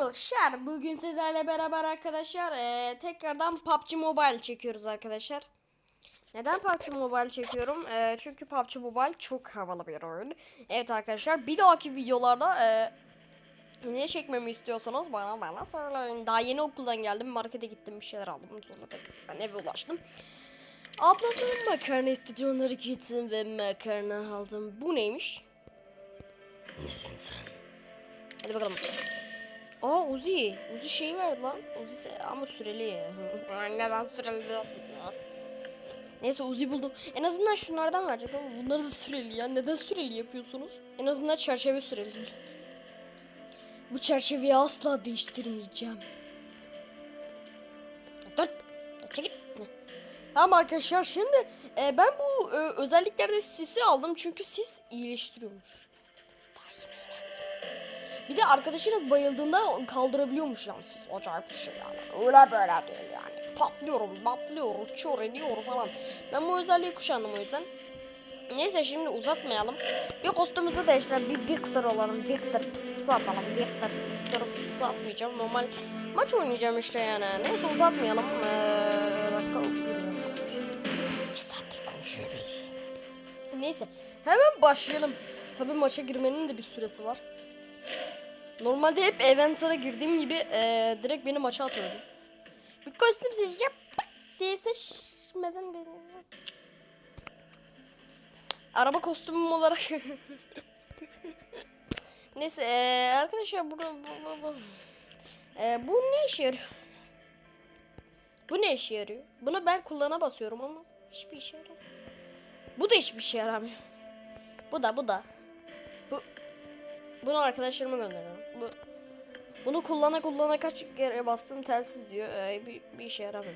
arkadaşlar bugün sizlerle beraber arkadaşlar eee, tekrardan PUBG Mobile çekiyoruz arkadaşlar. Neden PUBG Mobile çekiyorum? Eee, çünkü PUBG Mobile çok havalı bir oyun. Evet arkadaşlar bir dahaki videolarda eee ne çekmemi istiyorsanız bana bana söyleyin. Daha yeni okuldan geldim markete gittim bir şeyler aldım sonra tekrar eve ulaştım. Ablamın makarna istedi onları gittim ve makarna aldım. Bu neymiş? Nesin sen? Hadi bakalım. Uzi. Uzi şeyi verdi lan. Uzi ama süreli. Neden süreli diyorsun ya? Neyse Uzi buldum. En azından şunlardan verecek ama bunları da süreli ya. Neden süreli yapıyorsunuz? En azından çerçeve süreli. Bu çerçeveyi asla değiştirmeyeceğim. Dur, Çekil. Tamam arkadaşlar şimdi e, ben bu e, özelliklerde sisi aldım çünkü sis iyileştiriyormuş. Bir de arkadaşınız bayıldığında kaldırabiliyormuş yani siz acayip bir şey yani. Öyle böyle değil yani. Patlıyorum, patlıyorum, çor ediyorum falan. Ben bu özelliği kuşandım o yüzden. Neyse şimdi uzatmayalım. Bir kostümümüzü değiştirelim. Bir Victor olalım. Victor pısı atalım. Victor, Victor pısı atmayacağım. Normal maç oynayacağım işte yani. Neyse uzatmayalım. Ee, bakalım. İki saattir konuşuyoruz. Neyse hemen başlayalım. Tabii maça girmenin de bir süresi var. Normalde hep Events'a girdiğim gibi ee, direkt beni maça atıyordu. Bir kostüm seçeceğim. Diye seçmeden beni... Araba kostümüm olarak. Neyse ee, arkadaşlar burada bu, bu, bu. Ee, bu ne işe yarıyor? Bu ne işe yarıyor? Bunu ben kullana basıyorum ama hiçbir işe yaramıyor. Bu da hiçbir işe yaramıyor. Bu da bu da. Bu bunu arkadaşlarıma gönderiyorum. Bu bunu kullana kullana kaç kere bastım telsiz diyor. Ee, bir, bir işe yaramıyor.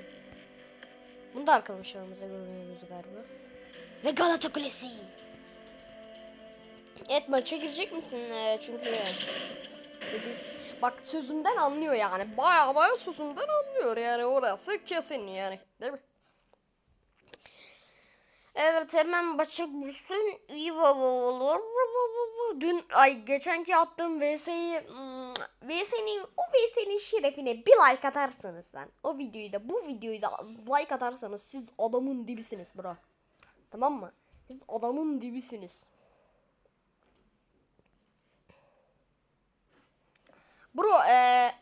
Bunu da arkadaşlarımıza gönderiyoruz galiba. Ve Galata Kulesi. Evet maça girecek misin? Ee, çünkü dedi- bak sözümden anlıyor yani. Baya baya sözümden anlıyor yani orası kesin yani. Değil mi? Evet hemen maça girsin iyi baba olur. Dün ay geçenki attığım VS'yi hmm, VS'nin o VS'nin şerefine bir like atarsanız lan. O videoyu da bu videoyu da like atarsanız siz adamın dibisiniz bro. Tamam mı? Siz adamın dibisiniz. Bro eee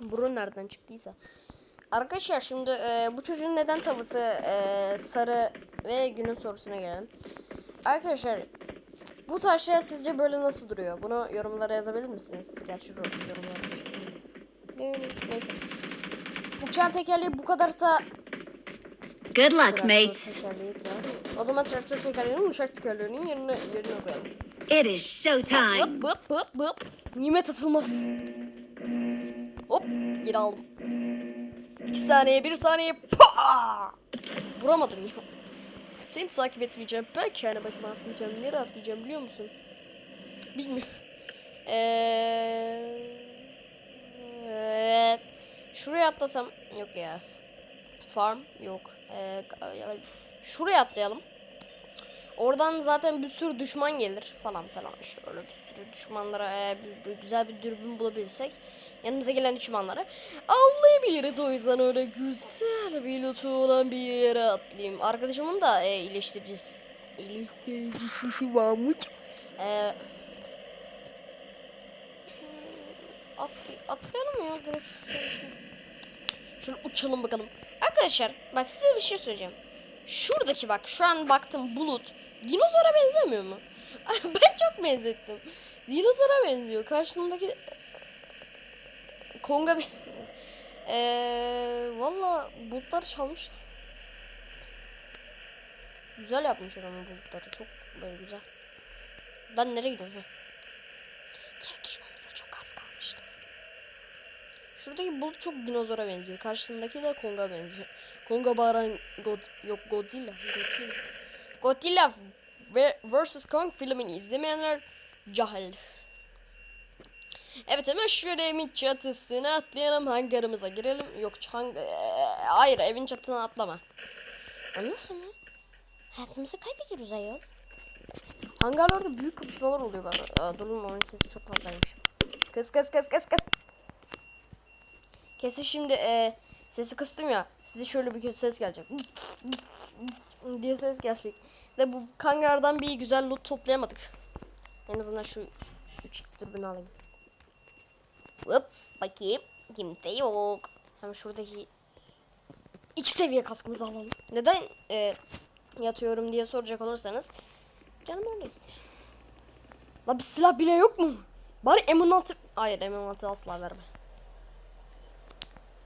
Bro nereden çıktıysa. Arkadaşlar şimdi eee, bu çocuğun neden tavası eee, sarı ve günün sorusuna gelelim. Arkadaşlar bu taşlar sizce böyle nasıl duruyor? Bunu yorumlara yazabilir misiniz? Gerçi yorum- yorumlara Neyse. Uçağın tekerleği bu kadarsa Good luck, mates. O zaman traktör tekerleğinin uçak tekerleğinin yerine yerine koyalım. It is showtime. Hop hop hop hop. Nimet atılmaz. Hop geri aldım. İki saniye bir saniye. Pa! Vuramadım ya. Seni takip etmeyeceğim. Ben kendi başıma atlayacağım. Nereye atlayacağım biliyor musun? Bilmiyorum. Eee... Şuraya atlasam yok ya. Farm yok. Ee, ya- şuraya atlayalım. Oradan zaten bir sürü düşman gelir falan falan işte öyle bir sürü düşmanlara e, bir- bir güzel bir dürbün bulabilirsek yanımıza gelen düşmanları avlayabiliriz o yüzden öyle güzel bir lootu olan bir yere atlayayım. Arkadaşımın da e, iyileştiricisi iyileştiricisi varmış. E, atlay atlayalım ya direkt. Şöyle uçalım bakalım. Arkadaşlar bak size bir şey söyleyeceğim. Şuradaki bak şu an baktım bulut. Dinozora benzemiyor mu? ben çok benzettim. Dinozora benziyor. Karşısındaki Konga bir Eee valla bulutlar çalmış. Güzel yapmışlar ama bulutları çok böyle güzel. Ben nereye gidiyorum? Heh. Geri düşmemize çok az kalmıştı. Şuradaki bulut çok dinozora benziyor. Karşısındaki de Kong'a benziyor. Kong'a bağıran God yok Godzilla. Godzilla. Godzilla vs Kong filmini izlemeyenler cahil. Evet hemen şöyle evin çatısına atlayalım. Hangarımıza girelim. Yok hang Eee, hayır evin çatısına atlama. Anlasın mı? Hayatımızı kaybediyoruz ayol. Hangarlarda büyük kapışmalar oluyor bana. Aa, durun onun sesi çok fazlaymış. Kız kız kız kız kız. Kesin şimdi e, sesi kıstım ya. Size şöyle bir kötü ses gelecek. diye ses gelecek. De bu kangardan bir güzel loot toplayamadık. En azından şu 3x dürbünü alayım. Hop bakayım. Kimse yok. Hemen şuradaki iki seviye kaskımızı alalım. Neden e, yatıyorum diye soracak olursanız canım öyle istiyor. La bir silah bile yok mu? Bari M16 Hayır M16 asla verme.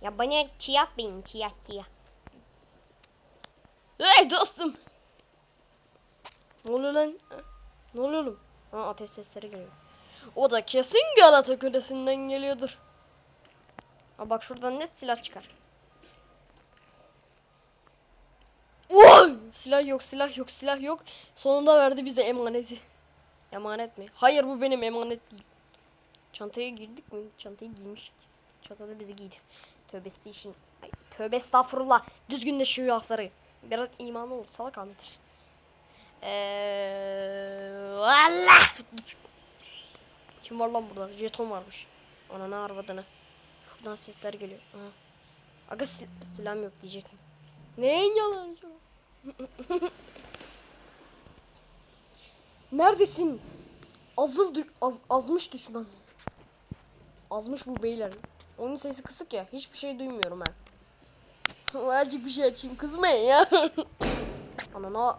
Ya bana kiyah beyin kiyah kiyah. Hey dostum. Ne oluyor lan? Ne oluyor oğlum? Ha, ateş sesleri geliyor. O da kesin Galata Kulesi'nden geliyordur. Ha, bak şuradan net silah çıkar. Oy! Silah yok, silah yok, silah yok. Sonunda verdi bize emaneti. Emanet mi? Hayır bu benim emanet değil. Çantaya girdik mi? Çantayı giymiştik. Çantada bizi giydi. Tövbe işin. Ay, tövbe estağfurullah. Düzgün de şu lafları. Biraz imanlı ol. Salak Ahmet'tir. Eee... Allah! Kim var lan burada? Jeton varmış. Ana ne arvadını. Şuradan sesler geliyor. Aha. Aga sil silahım yok diyecektim. Neyin yalan acaba? Neredesin? Azıl dü- az azmış düşman. Azmış bu beyler. Onun sesi kısık ya. Hiçbir şey duymuyorum ben. Azıcık bir şey açayım. Kızmayın ya. Anana.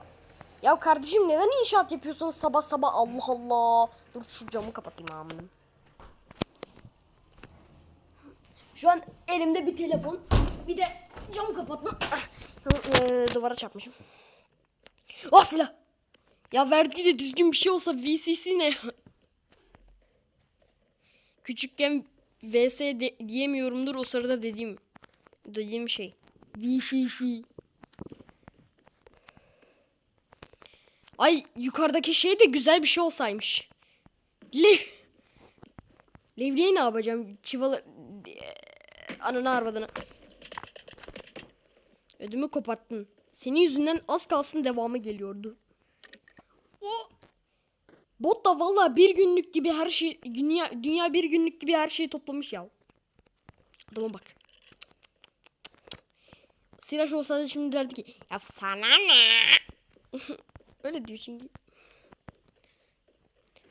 Ya kardeşim neden inşaat yapıyorsunuz sabah sabah Allah Allah. Dur şu camı kapatayım amin. Şu an elimde bir telefon. Bir de cam kapatma. Ah, ee, duvara çarpmışım. Oh silah. Ya verdiği de düzgün bir şey olsa VCC ne? Küçükken VS de- diyemiyorumdur o sırada dediğim dediğim şey. VCC. Ay yukarıdaki şey de güzel bir şey olsaymış. Lev. Levreyi ne yapacağım? Çıvalı... Ananı arvadını. Ödümü koparttın. Senin yüzünden az kalsın devamı geliyordu. O- Bot da valla bir günlük gibi her şey dünya dünya bir günlük gibi her şeyi toplamış ya. Adama bak. Siraç olsa da şimdi derdi ki ya sana ne? Öyle diyor çünkü.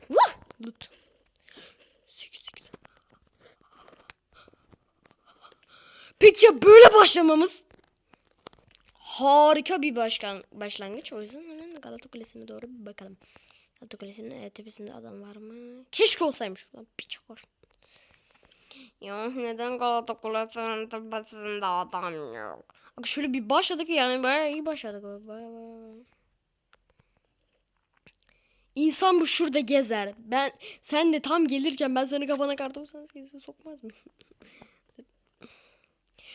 Vah! Sekiz. Peki ya böyle başlamamız? Harika bir başkan başlangıç. O yüzden hemen Galata Kulesi'ne doğru bir bakalım. Galata Kulesi'nin e, tepesinde adam var mı? Keşke olsaymış. Ulan bir çok var. Ya neden Galata Kulesi'nin tepesinde adam yok? Bak şöyle bir başladık yani bayağı iyi başladık. Bayağı, bayağı. İnsan bu şurada gezer. Ben sen de tam gelirken ben seni kafana kartopsan sesi sokmaz mı?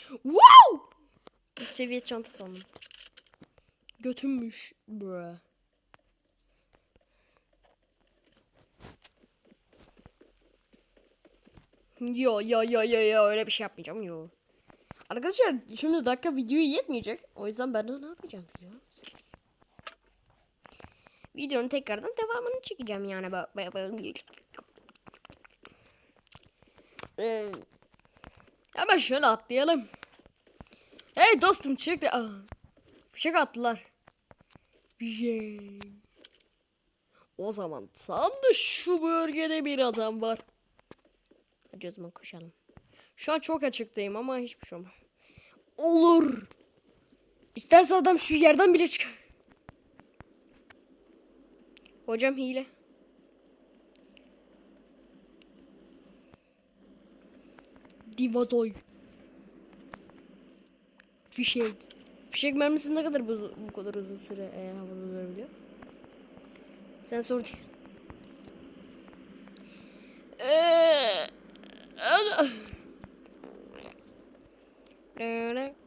wow! Üst seviye çanta sandım. Götünmüş. Bruh. Yo yo yo yo yo öyle bir şey yapmayacağım yo. Arkadaşlar şimdi dakika videoyu yetmeyecek. O yüzden ben de ne yapacağım ya? Videonun tekrardan devamını çekeceğim yani. Hemen şöyle atlayalım. Hey dostum çık. Aa, fişek attılar. Güzel. O zaman tam da şu bölgede bir adam var. Hadi o zaman koşalım. Şu an çok açıktayım ama hiçbir şey olmaz. Olur. İsterse adam şu yerden bile çıkar. Hocam hile. Divadoy. Fişek. Fişek mermisi ne kadar bu, bu kadar uzun süre e, havada durabiliyor? Sen sor diye. Ana.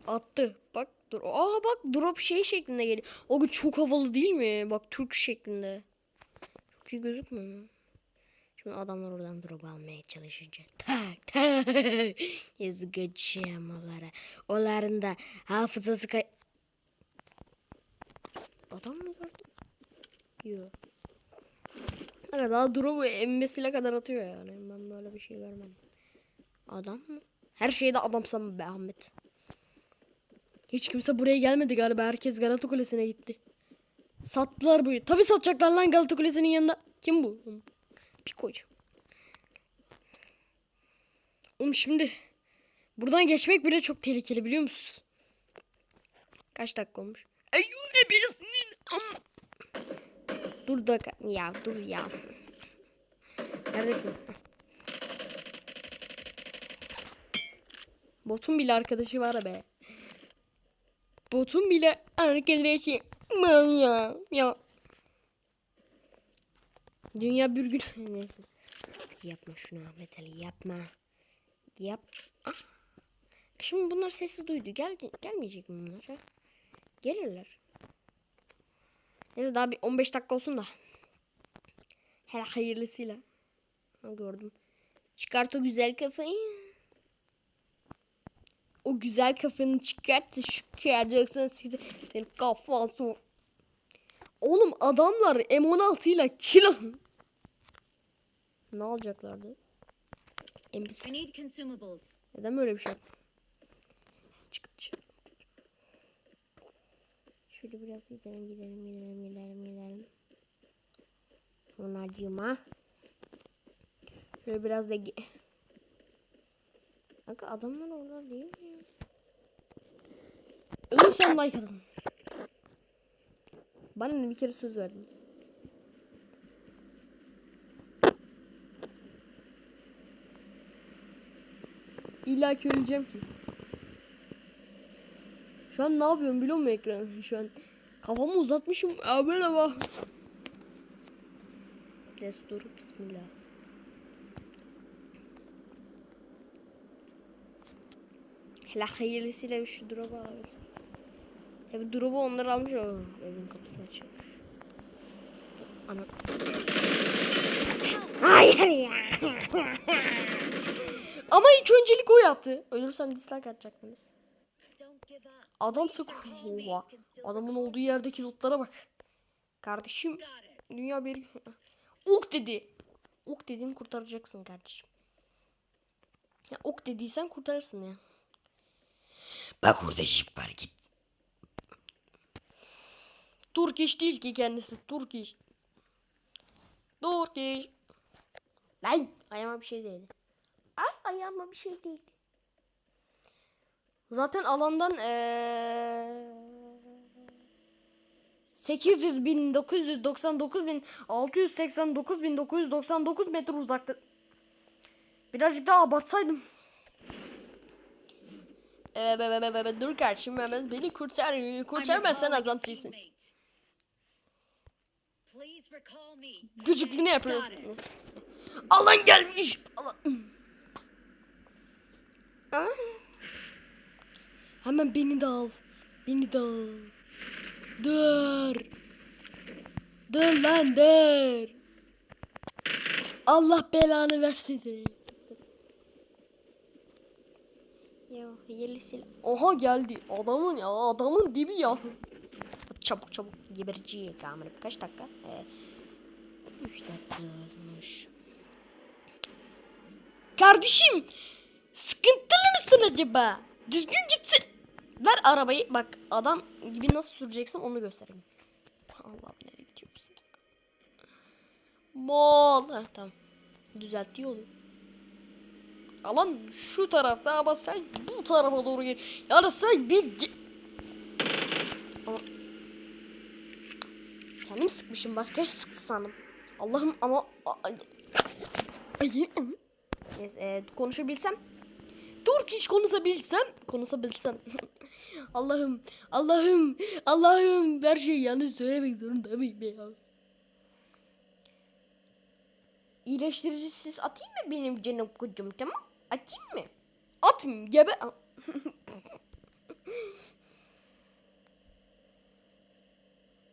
Attı. Bak dur. Aa bak drop şey şeklinde geliyor. O çok havalı değil mi? Bak Türk şeklinde. İyi gözükmüyor mu? Şimdi adamlar oradan drop almaya çalışınca tak tak yazıkacağım onlara. Onların da hafızası kay... Adam mı gördün? Yok. Aga daha duru bu emmesiyle kadar atıyor yani. Ben böyle bir şey görmedim. Adam mı? Her şeyde adamsam be Ahmet. Hiç kimse buraya gelmedi galiba. Herkes Galata Kulesi'ne gitti. Sattılar bu. Tabi satacaklar lan Galata Kulesi'nin yanında. Kim bu? Pikocu. Oğlum şimdi buradan geçmek bile çok tehlikeli biliyor musunuz? Kaç dakika olmuş? Eyyuh birisinin am. Dur da ya dur ya. Neredesin? Botun bile arkadaşı var be. Botun bile arkadaşı var ya. Ya. Dünya bir gün neyse. Yapma şunu Ahmet Ali yapma. Yap. Ah. Şimdi bunlar sesi duydu. Gel gelmeyecek mi bunlar? ha? Gelirler. Neyse daha bir 15 dakika olsun da. Her hayırlısıyla. Ha, gördüm. Çıkart o güzel kafayı. O güzel kafanı çıkart. Çıkaracaksın size. Senin kafan so. Oğlum adamlar M16 ile kilo. Ne alacaklardı? Consumables. Neden böyle bir şey? Çık dışarı. Şöyle biraz gidelim gidelim gidelim gidelim gidelim. Sonracığıma. Şöyle biraz da Kanka adamlar orada değil mi? Ölürsem like atın. Bana ne bir kere söz verdiniz. İlla ki öleceğim ki. Şu an ne yapıyorum biliyor musun ekranı? Şu an kafamı uzatmışım. Aa, merhaba. Destur bismillah. Hele hayırlısıyla bir şu drop'u alırız. Tabi drop'u onlar almış o evin kapısı açılmış. Ana. Hayır ya. Ama ilk öncelik o yaptı. Ölürsem dislike atacaktınız. Adam sık. Oha. Adamın olduğu yerdeki lootlara bak. Kardeşim dünya bir ok dedi. Ok dedin kurtaracaksın kardeşim. Ya ok dediysen kurtarırsın ya. Bak orada jip var git. Turkish değil ki kendisi. Turkish. Turkish. Lan ayağıma bir şey değdi. Ay ayağıma bir şey değdi. Zaten alandan eee 800 bin 999 bin 689 bin 999 metre uzakta. Birazcık daha abartsaydım. Ee, be, be, be, be, be, dur kardeşim hemen beni kurtar kurtarmazsan me. Gıcıklığını. Neyse. Alan gelmiş. Alan. Hemen beni de al. Beni de al. Dur. Dur lan dur. Allah belanı versin seni. Ya hayırlı silah. Oha geldi. Adamın ya adamın dibi ya. Çabuk çabuk geberici kamera. Kaç dakika? Ee, 3 dakika olmuş. Kardeşim sıkıntılı mısın acaba? Düzgün gitsin. Ver arabayı. Bak adam gibi nasıl süreceksin onu göstereyim. Allah'ım nereye gidiyor bu silah? Mol. Heh, tamam. Düzeltti yolu. Alan şu tarafta ama sen bu tarafa doğru gel. Yani sen bir... Ama... Kendim sıkmışım. Başka sıktı sandım. Allah'ım ama... Ay. Neyse e, konuşabilsem. Turkish konuşabilsem. Konuşabilsem. Allah'ım. Allah'ım. Allah'ım. Her şeyi yanlış söylemek zorunda mıyım ya? İyileştirici siz atayım mı benim canım kocam tamam? Atayım mı? Atmayayım gebe.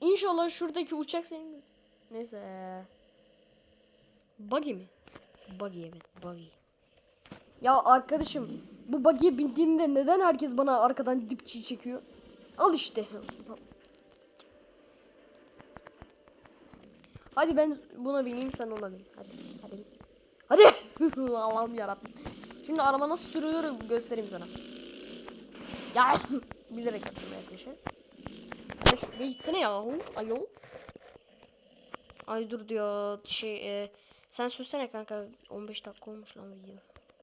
İnşallah şuradaki uçak senin Neyse. Buggy mi? Buggy evet buggy. Ya arkadaşım bu buggy'e bindiğimde neden herkes bana arkadan dipçi çekiyor? Al işte. Hadi ben buna bineyim sen ona bin. Hadi. Hadi. Hadi. Allah'ım yarabbim. Şimdi araba nasıl sürülür göstereyim sana. Ya bilerek yaptım arkadaşlar. Ya şuraya gitsene yahu. Ayol. Ay dur diyor şey e, sen sürsene kanka 15 dakika olmuş lan video.